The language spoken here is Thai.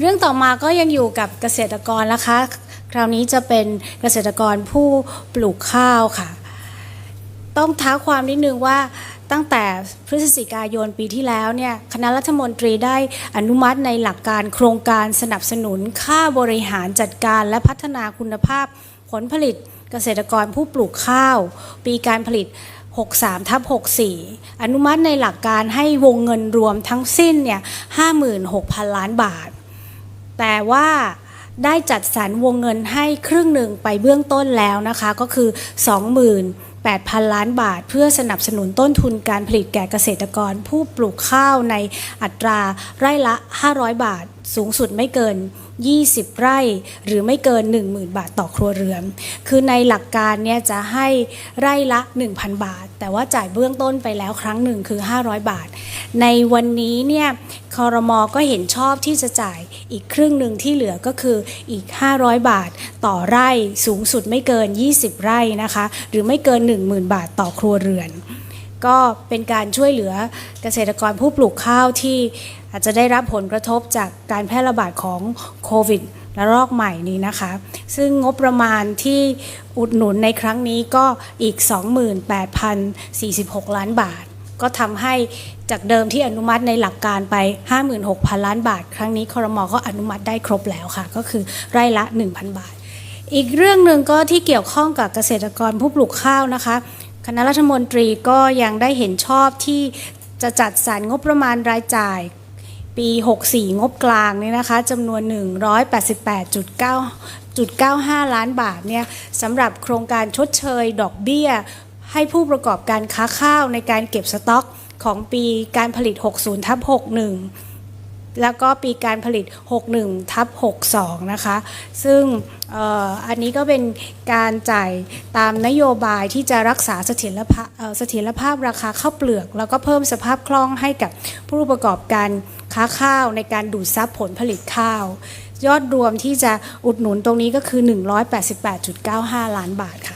เรื่องต่อมาก็ยังอยู่กับเกษตรกรนะคะ คราวนี้จะเป็นเกษตรกรผู้ปลูกข้าวค่ะ ต้องท้าความนิดนึงว่าตั้งแต่พฤศจิกายนปีที่แล้วเนี่ยคณะรัฐมนตรีได้อนุมัติในหลักการโครงการสนับสนุนค่าบริหารจัดการและพัฒนาคุณภาพผลผลิตเกษตรกรผู้ปลูกข้าว ปีการผลิต 63ทับ64 อนุมัติในหลักการให้วงเงินรวมทั้งสิ้นเนี่ย 56,000 ล้านบาท แต่ว่าได้จัดสรรวงเงินให้ครึ่งหนึ่งไปเบื้องต้นแล้วนะคะ ก็คือ 28,000 ล้านบาท เพื่อสนับสนุนต้นทุนการผลิตแก่เกษตรกร ผู้ปลูกข้าวในอัตราไร่ละ 500 บาท สูงสุดไม่เกิน 20 ไร่ หรือไม่เกิน 10,000 บาทต่อครัวเรือน คือในหลักการเนี่ยจะให้ไร่ละ 1,000 บาท แต่ว่าจ่ายเบื้องต้นไปแล้วครั้งหนึ่งคือ 500 บาท ในวันนี้เนี่ย คอรมอก็เห็นชอบที่จะจ่ายอีกครึ่งหนึ่งที่เหลือก็คืออีก 500 บาทต่อไร่สูงสุดไม่เกิน 20 ไร่นะคะ หรือไม่เกิน 10,000 บาทต่อครัวเรือน ก็เป็นการช่วยเหลือเกษตรกรผู้ปลูกข้าวที่อาจจะได้รับผลกระทบจากการแพร่ระบาดของโควิดระลอกใหม่นี้นะคะ ซึ่งงบประมาณที่อุดหนุนในครั้งนี้ก็อีก 28,046 ล้านบาท ก็ทำให้จากเดิมที่อนุมัติในหลักการไป 56,000 ล้านบาท ครั้งนี้ครมก็อนุมัติได้ครบแล้วค่ะ ก็คือไร่ละ 1,000 บาท อีกเรื่องหนึ่งก็ที่เกี่ยวข้องกับเกษตรกรผู้ปลูกข้าวนะคะ คณะรัฐมนตรีก็ยังได้เห็นชอบที่จะจัดสรรงบประมาณรายจ่ายปี 64 งบกลางเนี่ยนะคะจำนวน 188.9.95 ล้านบาทเนี่ยสำหรับโครงการชดเชย ดอกเบี้ย ให้ผู้ประกอบการค้าข้าวในการเก็บสต็อกของปีการผลิต 60ทับ61 แล้วก็ปีการผลิต 61ทับ62 นะคะ ซึ่งอออันนี้ก็เป็นการจ่ายตามนโยบายที่จะรักษาเสถียรภาพเอ่อเสถียรภาพราคาข้าวเปลือก แล้วก็เพิ่มสภาพคล่องให้กับผู้ประกอบการค้าข้าวในการดูดซับผลผลิตข้าว ยอดรวมที่จะอุดหนุนตรงนี้ก็คือ 188.95 ล้านบาทค่ะ